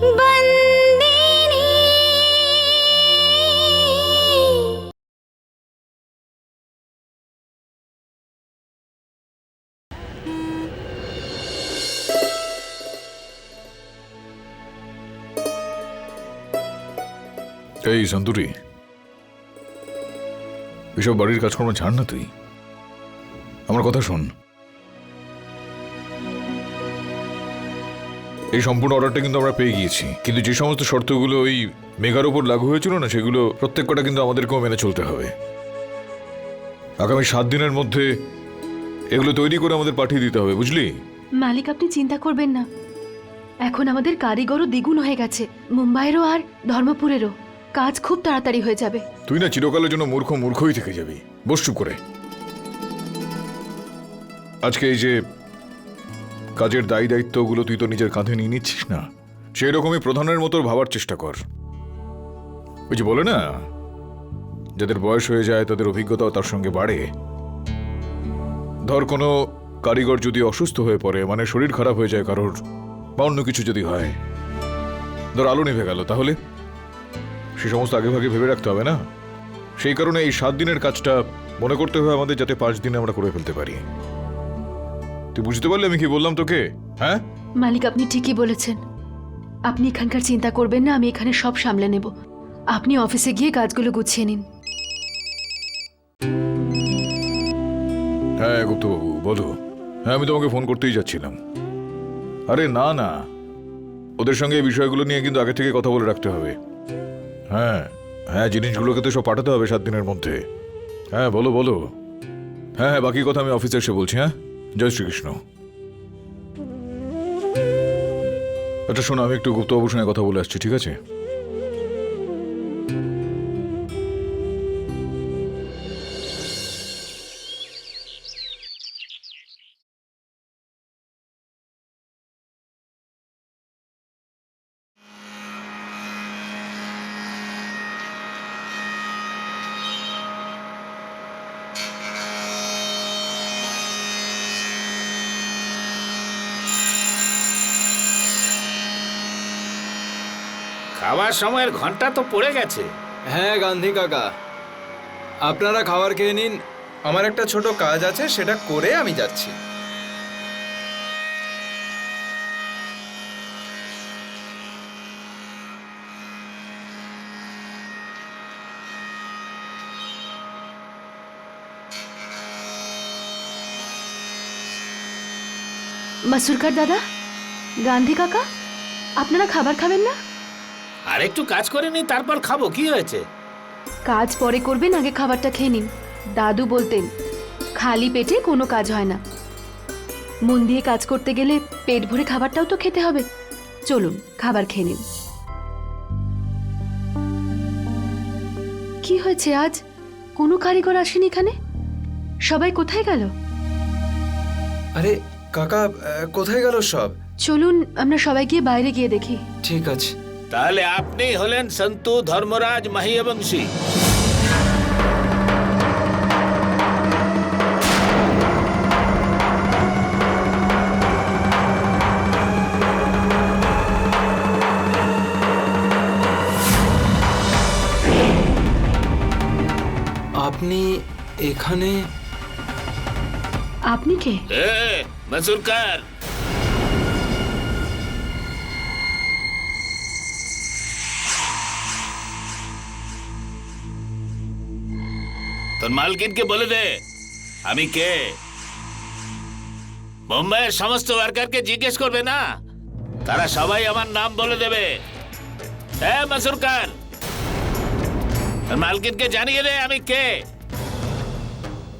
এই সন্তুরি এসব বাড়ির কাজকর্ম ছাড় না তুই। আমার কথা শোন। এই সম্পূর্ণ অর্ডারটা কিন্তু আমরা পেয়ে গিয়েছি। কিন্তু যে সমস্ত শর্তগুলো ওই মেঘার ওপর লাগু হয়েছিল না সেগুলো প্রত্যেক কটা কিন্তু আমাদেরকেও মেনে চলতে হবে। আগামী সাত দিনের মধ্যে এগুলো তৈরি করে আমাদের পাঠিয়ে দিতে হবে বুঝলি? মালিক আপনি চিন্তা করবেন না। এখন আমাদের কারিগরও দ্বিগুণ হয়ে গেছে। মুম্বাইয়েরও আর ধর্মপুরেরও। কাজ খুব তাড়াতাড়ি হয়ে যাবে। তুই না চিরকালের জন্য মূর্খ মূর্খই থেকে যাবি। বস চুপ করে। আজকে এই যে কাজের দায়ী দায়িত্বগুলো তুই তো নিজের কাঁধে নিয়ে নিচ্ছিস না। সেই রকমই প্রধানের মতো ভাবার চেষ্টা কর। ওই যে বলে না, যাদের বয়স হয়ে যায় তাদের অভিজ্ঞতাও তার সঙ্গে বাড়ে। ধর কোনো কারিগর যদি অসুস্থ হয়ে পড়ে মানে শরীর খারাপ হয়ে যায় কারোর, বা অন্য কিছু যদি হয়, ধর আলো নিভে গেল, তাহলে সে সমস্ত আগে ভাগে ভেবে রাখতে হবে না? সেই কারণে এই সাত দিনের কাজটা মনে করতে হবে আমাদের, যাতে পাঁচ দিনে আমরা করে ফেলতে পারি। তুই বুঝতে পারলি আমি কি বললাম তোকে? হ্যাঁ? মালিক আপনি ঠিকই বলেছেন। আপনি এখানকার চিন্তা করবেন না আমি এখানে সব সামলে নেব। আপনি অফিসে গিয়ে কাজগুলো গুছিয়ে নিন। হ্যাঁ গুপ্তবাবু বলো। হ্যাঁ আমি তোমাকে ফোন করতেই যাচ্ছিলাম। আরে না না। ওদের সঙ্গে এই বিষয়গুলো নিয়ে কিন্তু আগে থেকে কথা বলে রাখতে হবে। হ্যাঁ হ্যাঁ জিনিসগুলোকে তো সব পাঠাতে হবে সাত দিনের মধ্যে। হ্যাঁ বলো বলো। হ্যাঁ হ্যাঁ বাকি কথা আমি অফিসে এসে বলছি হ্যাঁ? জয় শ্রীকৃষ্ণ। আচ্ছা শোনো আমি একটু গুপ্তবাবুর সঙ্গে কথা বলে আসছি ঠিক আছে? খাওয়ার সময়ের ঘণ্টা তো পড়ে গেছে। হ্যাঁ গান্ধী কাকা। আপনারা খাবার খেয়ে নিন। আমার একটা ছোট কাজ আছে সেটা করে আমি যাচ্ছি। মাসুরকার দাদা গান্ধী কাকা আপনারা খাবার খাবেন না? আর একটু কাজ করে নি তারপর খাব কি হয়েছে? কাজ পরে করবেন আগে খাবারটা খেয়ে নিন। দাদু বলতেন খালি পেটে কোনো কাজ হয় না। মন দিয়ে কাজ করতে গেলে পেট ভরে খাবারটাও তো খেতে হবে। চলুন খাবার খেয়ে নিন। কি হয়েছে আজ? কোনো কারিগর আসেনি এখানে? সবাই কোথায় গেল? আরে কাকা কোথায় গেল সব? চলুন আমরা সবাই গিয়ে বাইরে গিয়ে দেখি। ঠিক আছে। তাহলে আপনি হলেন সন্তু ধর্মরাজ মাহিয়াবংশী। আপনি এখানে আপনি কে? এ মসুরকার। তোর মালকিনকে বলে দে। আমি কে? বোম্বাইয়ের সমস্ত ওয়ার্কারকে জিজ্ঞেস করবে না? তারা সবাই আমার নাম বলে দেবে। হ্যাঁ মসুরকার তোর মালকিনকে জানিয়ে দে, আমি কে?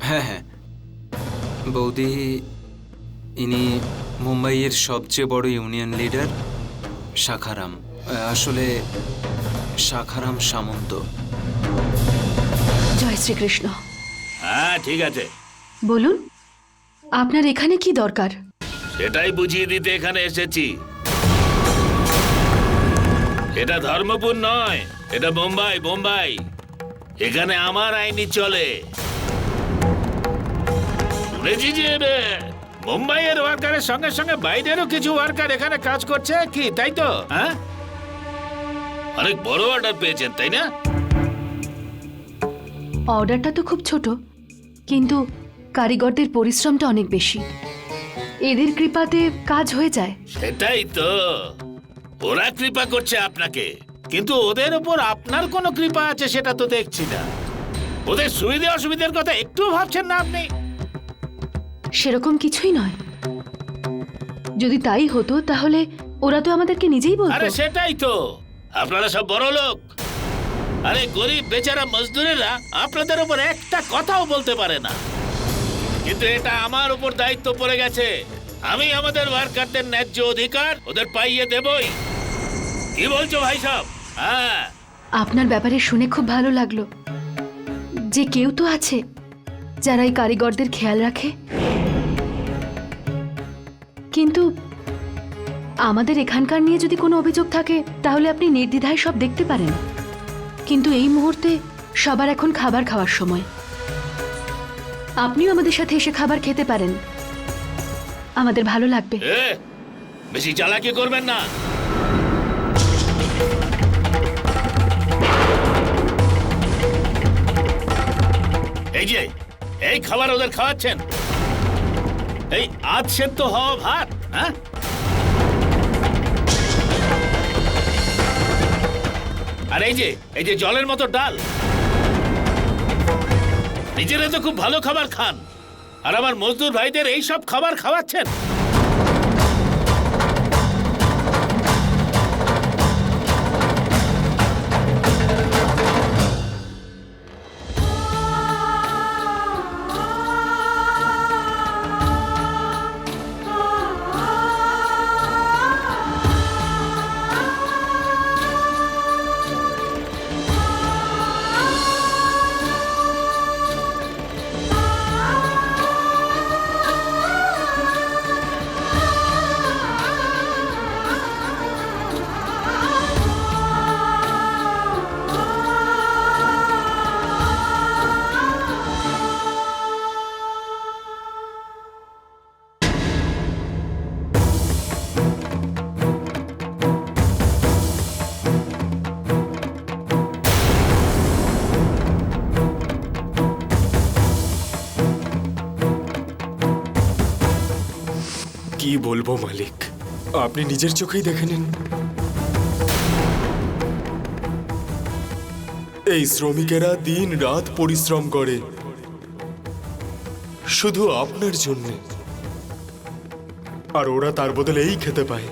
হ্যাঁ হ্যাঁ। বৌদি, ইনি মুম্বাইয়ের সবচেয়ে বড় ইউনিয়ন লিডার, শাখারাম। আসলে শাখারাম সামন্ত। জয় শ্রীকৃষ্ণ। হ্যাঁ ঠিক আছে। বলুন আপনার এখানে কি দরকার? সেটাই বুঝিয়ে দিতে এখানে এসেছি। এটা ধর্মপুর নয় এটা বোম্বাই বোম্বাই। এখানে আমার আইনি চলে। শুনেছি যে মুম্বাইয়ের ওয়ার্কারের সঙ্গে সঙ্গে বাইরেরও কিছু ওয়ার্কার এখানে কাজ করছে কি তাই তো হ্যাঁ? অনেক বড় অর্ডার পেয়েছেন তাই না? অর্ডারটা তো খুব ছোট কিন্তু কারিগরদের পরিশ্রমটা অনেক বেশি। এদের কৃপাতে কাজ হয়ে যায়। সেটাই তো। ওরা কৃপা করছে আপনাকে কিন্তু ওদের ওপর আপনার কোনো কৃপা আছে সেটা তো দেখছি না। ওদের সুবিধে অসুবিধার কথা একটু ভাবছেন না আপনি? সেরকম কিছুই নয়। যদি তাই হতো তাহলে ওরা তো আমাদেরকে নিজেই বলতো। আরে সেটাই তো। আপনারা সব বড় লোক আরে গরিব বেচারা মজদুরেরা আপনাদের উপর একটা কথাও বলতে পারে না। কিন্তু এটা আমার উপর দায়িত্ব পড়ে গেছে। আমি আমাদের ওয়ার্কারদের ন্যায্য অধিকার ওদের পাইয়ে দেবই। কি বলছো ভাই সব? হ্যাঁ। আপনার ব্যাপারে শুনে খুব ভালো লাগল। যে কেউ তো আছে, যারা এই কারিগরদের খেয়াল রাখে। কিন্তু আমাদের এখানকার নিয়ে যদি কোনো অভিযোগ থাকে, তাহলে আপনি নির্দ্বিধায় সব দেখতে পারেন। কিন্তু এই মুহূর্তে সবার এখন খাবার খাওয়ার সময়। আপনিও আমাদের সাথে এসে খাবার খেতে পারেন। আমাদের ভালো লাগবে। বেশি চালাকি করবেন না। এই যে, এই খাবার ওদের খাওয়াচ্ছেন। এই আজ সেদ্ধ হওয়া ভাত হ্যাঁ? আর এই যে এই যে জলের মতো ডাল। নিজেরা তো খুব ভালো খাবার খান। আর আমার মজদুর ভাইদের এই সব খাবার খাওয়াচ্ছেন। কি বলব, মালিক? আপনি নিজের চোখেই দেখে নিন। এই শ্রমিকেরা দিন রাত পরিশ্রম করে। শুধু আপনার জন্য। আর ওরা তার বদলে এই খেতে পায়।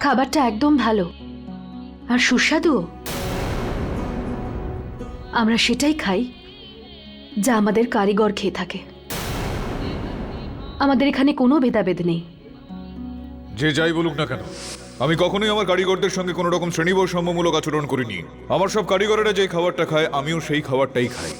খাবারটা একদম ভালো। আর সুস্বাদুও আমরা সেটাই খাই, যা আমাদের কারিগর খেয়ে থাকে। আমাদের এখানে কোনো ভেদাভেদ নেই। যে যাই বলুক না কেন, আমি কখনোই আমার কারিগরদের সঙ্গে কোনো রকম শ্রেণীবৈষম্যমূলক আচরণ করিনি। আমার সব কারিগরেরা যে খাবারটা খায়, আমিও সেই খাবারটাই খাই।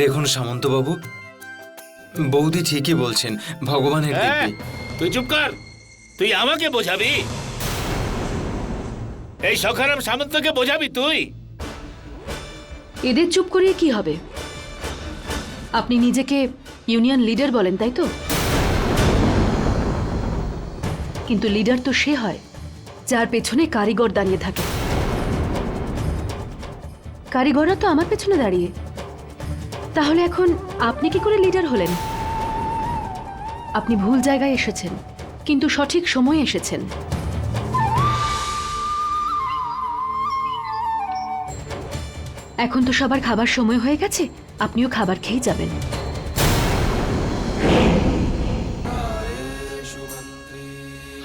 দেখুন সামন্তবাবু। বৌদি ঠিকই বলছেন ভগবানের হ্যাঁ, দিব্যি। তুই চুপ কর তুই আমাকে বোঝাবি? এই সখারাম সামন্তকে বোঝাবি তুই? এদের চুপ করিয়ে কি হবে? আপনি নিজেকে ইউনিয়ন লিডার বলেন তাই তো? কিন্তু লিডার তো সে হয় যার পেছনে কারিগর দাঁড়িয়ে থাকে। কারিগররা তো আমার পেছনে দাঁড়িয়ে। তাহলে এখন আপনি কি করে লিডার হলেন? আপনি ভুল জায়গায় এসেছেন, কিন্তু সঠিক সময়ে এসেছেন। এখন তো সবার খাবার সময় হয়ে গেছে, আপনিও খাবার খেয়ে যাবেন।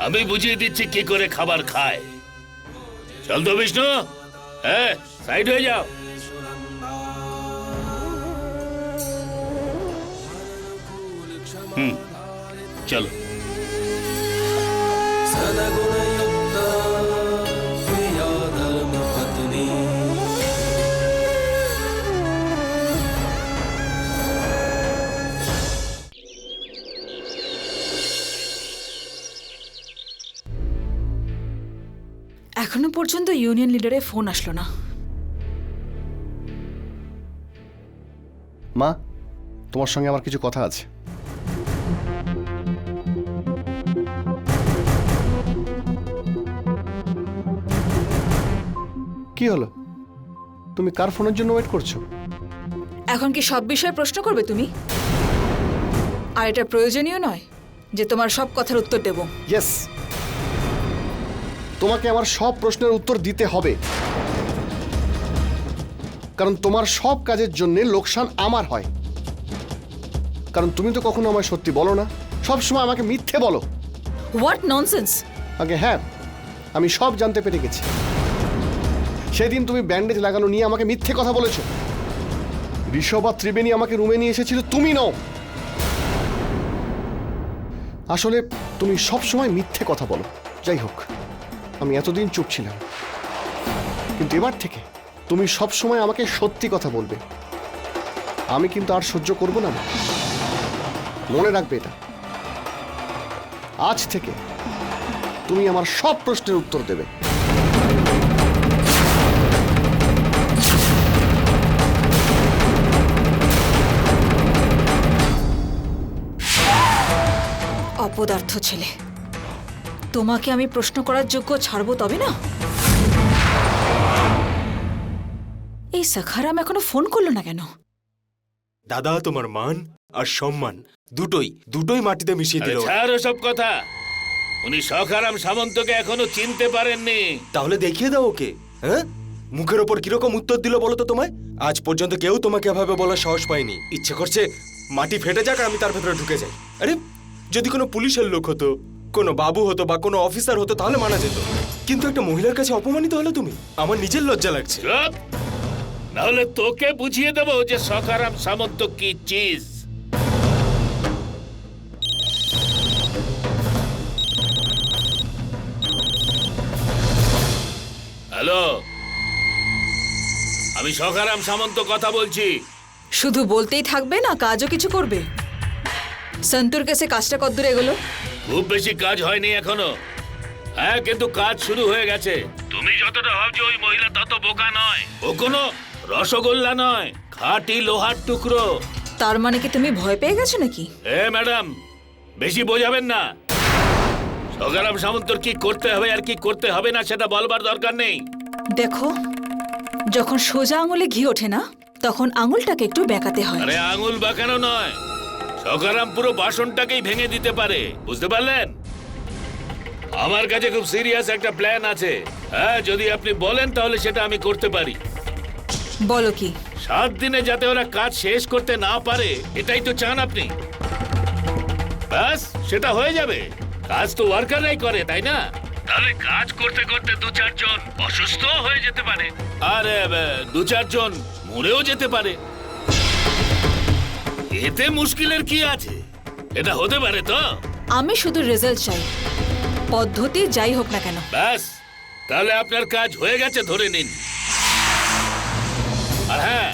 আমি বুঝিয়ে দিচ্ছি কি করে খাবার খায়। চল তো বিষ্ণু। হ্যাঁ সাইড হয়ে যাও। হুম চলো। এখনও পর্যন্ত ইউনিয়ন লিডারে ফোন আসলো না। মা তোমার সঙ্গে আমার কিছু কথা আছে। কি হলো? তুমি কার ফোনের জন্য ওয়েট করছ? এখন কি সব বিষয়ে প্রশ্ন করবে তুমি? আর এটা প্রয়োজনীয় নয় যে তোমার সব কথার উত্তর দেব। ইয়েস তোমাকে আমার সব প্রশ্নের উত্তর দিতে হবে। কারণ তোমার সব কাজের জন্য লোকসান আমার হয়। কারণ তুমি তো কখনো আমায় সত্যি বলো না। সব সময় আমাকে মিথ্যে বলো। হোয়াট ননসেন্স আগে হ্যাঁ আমি সব জানতে পেরে গেছি। সেদিন তুমি ব্যান্ডেজ লাগানো নিয়ে আমাকে মিথ্যে কথা বলেছ। ঋষভ আর ত্রিবেণী আমাকে রুমে নিয়ে এসেছিল, তুমি নও। আসলে তুমি সব সময় মিথ্যে কথা বলো। যাই হোক, আমি এতদিন চুপ ছিলাম। কিন্তু এবার থেকে তুমি সব সময় আমাকে সত্যি কথা বলবে। আমি কিন্তু আর সহ্য করব না। মনে রাখবে এটা। আজ থেকে তুমি আমার সব প্রশ্নের উত্তর দেবে। অপদার্থ ছেলে। তোমাকে আমি প্রশ্ন করার যোগ্য ছাড়বো তবে না? এই সাখারাম এখনও ফোন করল না কেন? দাদা তোমার মান আর সম্মান দুটোই দুটোই মাটিতে মিশিয়ে আরে দিল ছাড় সব কথা। উনি সখারাম সামন্তকে এখনও চিনতে পারেননি। তাহলে দেখিয়ে দাও ওকে হ্যাঁ? মুখের ওপর কীরকম উত্তর দিল বলো তো তোমায়? আজ পর্যন্ত কেউ তোমাকে এভাবে বলার সাহস পায়নি। ইচ্ছে করছে মাটি ফেটে যাক আর আমি তার ভেতরে ঢুকে যাই। আরে যদি কোনো পুলিশের লোক হতো কোনো বাবু হতো বা কোনো অফিসার হতো তাহলে মানা যেত। কিন্তু একটা মহিলার কাছে অপমানিত হলো তুমি? আমার নিজের লজ্জা লাগছে। নাহলে তোকে বুঝিয়ে দেবো যে সখারাম সামন্ত কি চিজ। হ্যালো? আমি সখারাম সামন্ত কথা বলছি। শুধু বলতেই থাকবে না কাজও কিছু করবে। সন্তুর কাছে কাজটা কদ্দূর এগোলো? খুব বেশি কাজ হয়নি এখনও। হ্যাঁ কিন্তু কাজ শুরু হয়ে গেছে। তুমি যতটা ভাবছ ওই মহিলা তত বোকা নয়। ও কোনো রসগোল্লা নয় খাঁটি লোহার টুকরো। তার মানে কি তুমি ভয় পেয়ে গেছো নাকি? এ ম্যাডাম বেশি বোঝাবেন না। সকারাম সামন্তর কি করতে হবে আর কি করতে হবে না সেটা বলবার দরকার নেই। দেখো যখন সোজা আঙুলে ঘি ওঠে না তখন আঙুলটাকে একটু বেঁকাতে হয়। আরে আঙুল বাঁকানো নয়। সকারাম পুরো বাসনটাকেই ভেঙে দিতে পারে বুঝতে পারলেন? আমার কাছে খুব সিরিয়াস একটা প্ল্যান আছে। হ্যাঁ যদি আপনি বলেন তাহলে সেটা আমি করতে পারি। বলো কি? সাত দিনে যাতে ওরা কাজ শেষ করতে না পারে এটাই তো চান আপনি। ব্যাস সেটা হয়ে যাবে। কাজ তো ওয়ার্কাররাই করে তাই না? তাহলে কাজ করতে করতে দু চারজন অসুস্থ হয়ে যেতে পারে। আর দু চারজন মরেও যেতে পারে। এতে মুশকিলের কি আছে? এটা হতে পারে তো। আমি শুধু রেজাল্ট চাই। পদ্ধতি যাই হোক না কেন। ব্যাস তাহলে আপনার কাজ হয়ে গেছে ধরে নিন। আর হ্যাঁ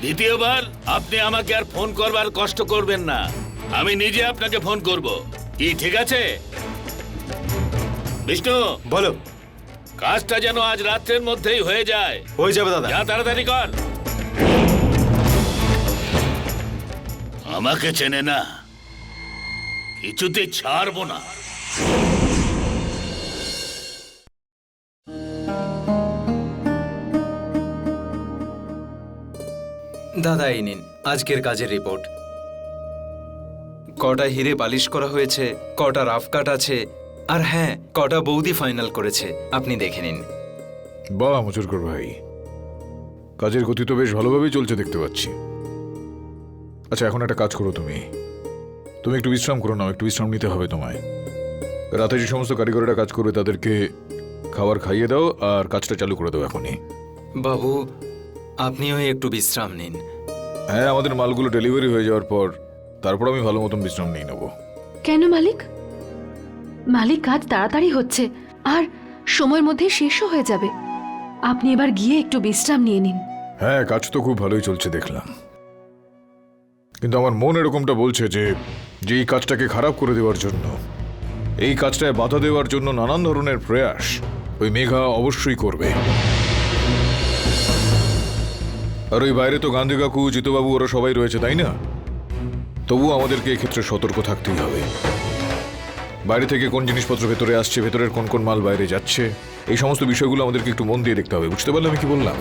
দ্বিতীয়বার আপনি আমাকে আর ফোন করবার কষ্ট করবেন না। আমি নিজে আপনাকে ফোন করব। কি ঠিক আছে? বিষ্ণু বলো। কাজটা যেন আজ রাত্রের মধ্যেই হয়ে যায়। হয়ে যাবে দাদা। যা তাড়াতাড়ি কর। আমাকে চেনে না। কিছুতে ছাড়বো না। দাদা এই নিন আজকের কাজের রিপোর্ট কটা হিরে পালিশ করা হয়েছে কটা রাফ কাট আছে আর হ্যাঁ কটা বৌদি ফাইনাল করেছে আপনি দেখে নিন। বাহ মুচুরকর ভাই কাজের গতি তো বেশ ভালোভাবেই চলছে দেখতে পাচ্ছি। আচ্ছা এখন একটা কাজ করো তুমি। তুমি একটু বিশ্রাম করো না একটু বিশ্রাম নিতে হবে তোমায়। রাতে যে সমস্ত কারিগরেরা কাজ করবে তাদেরকে খাবার খাইয়ে দাও আর কাজটা চালু করে দাও এখনই। বাবু আপনিও একটু বিশ্রাম নিন। হ্যাঁ আমাদের মালগুলো ডেলিভারি হয়ে যাওয়ার পর তারপর আমি ভালো মতন বিশ্রাম নিয়ে নেব। কেন মালিক? মালিক কাজ তাড়াতাড়ি হচ্ছে আর সময়ের মধ্যে শেষও হয়ে যাবে। আপনি এবার গিয়ে একটু বিশ্রাম নিয়ে নিন। হ্যাঁ কাজ তো খুব ভালোই চলছে দেখলাম। কিন্তু আমার মন এরকমটা বলছে যে যে এই কাজটাকে খারাপ করে দেওয়ার জন্য, এই কাজটায় বাধা দেওয়ার জন্য নানান ধরনের প্রয়াস ওই মেঘা অবশ্যই করবে। আর ওই বাইরে তো গান্ধী কাকু, জিতবাবু ওরা সবাই রয়েছে, তাই না? তবুও আমাদেরকে এক্ষেত্রে সতর্ক থাকতেই হবে। বাইরে থেকে কোন জিনিসপত্র ভেতরে আসছে, ভেতরের কোন কোন মাল বাইরে যাচ্ছে, এই সমস্ত বিষয়গুলো আমাদেরকে একটু মন দিয়ে দেখতে হবে, বুঝতে পারলে আমি কি বললাম?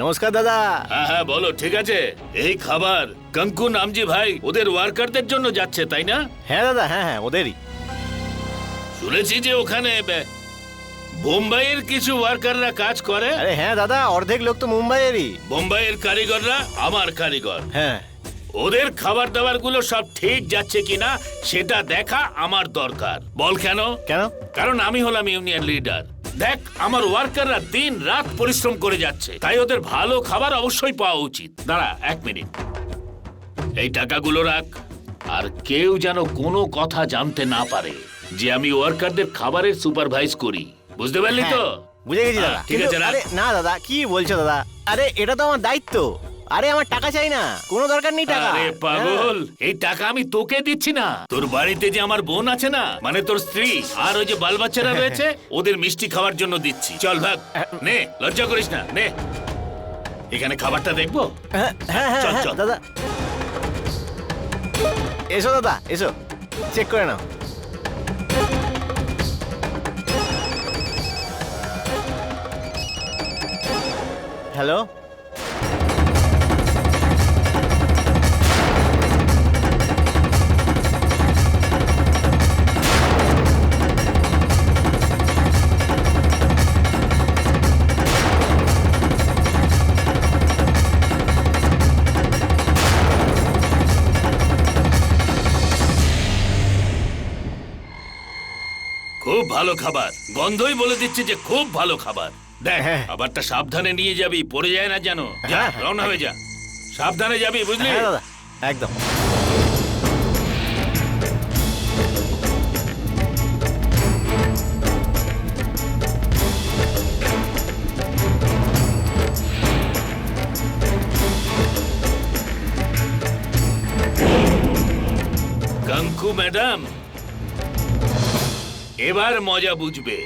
নমস্কার দাদা। হ্যাঁ হ্যাঁ বলো ঠিক আছে। এই খাবার কঙ্কু নামজি ভাই ওদের ওয়ার্কারদের জন্য যাচ্ছে তাই না? হ্যাঁ দাদা হ্যাঁ হ্যাঁ ওদেরই। শুনেছি যে ওখানে বোম্বাইয়ের কিছু ওয়ার্কাররা কাজ করে। আরে হ্যাঁ দাদা অর্ধেক লোক তো মুম্বাইয়েরই। বোম্বাইয়ের কারিগররা আমার কারিগর। হ্যাঁ। ওদের খাবার দাবারগুলো সব ঠিক যাচ্ছে কিনা সেটা দেখা আমার দরকার। বল কেন? কেন? কারণ আমি হলাম ইউনিয়ন লিডার। দেখ আমার ওয়ার্কাররা দিন রাত পরিশ্রম করে যাচ্ছে। তাই ওদের ভালো খাবার অবশ্যই পাওয়া উচিত। দাঁড়া এক মিনিট। এই টাকাগুলো রাখ। আর কেউ যেন কোনো কথা জানতে না পারে যে আমি ওয়ার্কারদের খাবারের সুপারভাইজ করি। বুঝতে পারলি তো? হ্যাঁ, বুঝে গেছি দাদা। ঠিক আছে আরে না দাদা কি বলছো দাদা? আরে এটা তো আমার দায়িত্ব। আরে আমার টাকা চাই না। কোনো দরকার নেই টাকা। আরে পাগল। এই টাকা আমি তোকে দিচ্ছি না। তোর বাড়িতে যে আমার বোন আছে না মানে তোর স্ত্রী আর ওই যে বাল বাচ্চারা রয়েছে ওদের মিষ্টি খাওয়ার জন্য দিচ্ছি। চল ভাগ। নে লজ্জা করিস না নে। এখানে খাবারটা দেখব? হ্যাঁ হ্যাঁ হ্যাঁ চল, হ্যাঁ, চল। দাদা। এসো দাদা এসো। চেক করে নাও। হ্যালো? খুব ভালো খাবার। গন্ধই বলে দিচ্ছে যে খুব ভালো খাবার। দেখ হ্যাঁ। খাবারটা সাবধানে নিয়ে যাবি পড়ে যায় না জানো যা হ্যাঁ, হ্যাঁ, রওনা হয়ে যা। সাবধানে যাবি বুঝলি? একদম। এবার মজা বুঝবে।